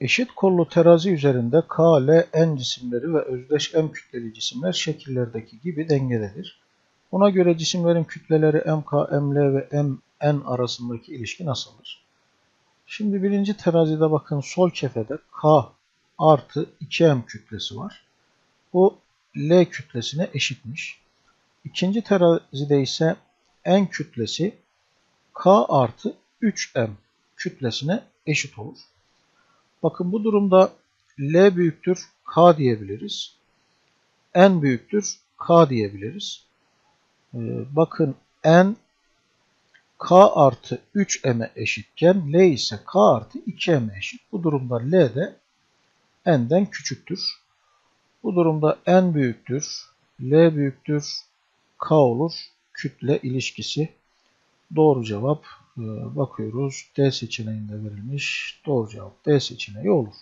Eşit kollu terazi üzerinde K, L, N cisimleri ve özdeş M kütleli cisimler şekillerdeki gibi dengededir. Buna göre cisimlerin kütleleri MK, ML ve MN arasındaki ilişki nasıldır? Şimdi birinci terazide bakın sol kefede K artı 2M kütlesi var. Bu L kütlesine eşitmiş. İkinci terazide ise N kütlesi K artı 3M kütlesine eşit olur. Bakın bu durumda L büyüktür K diyebiliriz. N büyüktür K diyebiliriz. Ee, bakın N K artı 3M'e eşitken L ise K artı 2M'e eşit. Bu durumda L de N'den küçüktür. Bu durumda N büyüktür, L büyüktür, K olur. Kütle ilişkisi. Doğru cevap bakıyoruz. D seçeneğinde verilmiş. Doğru cevap D seçeneği olur.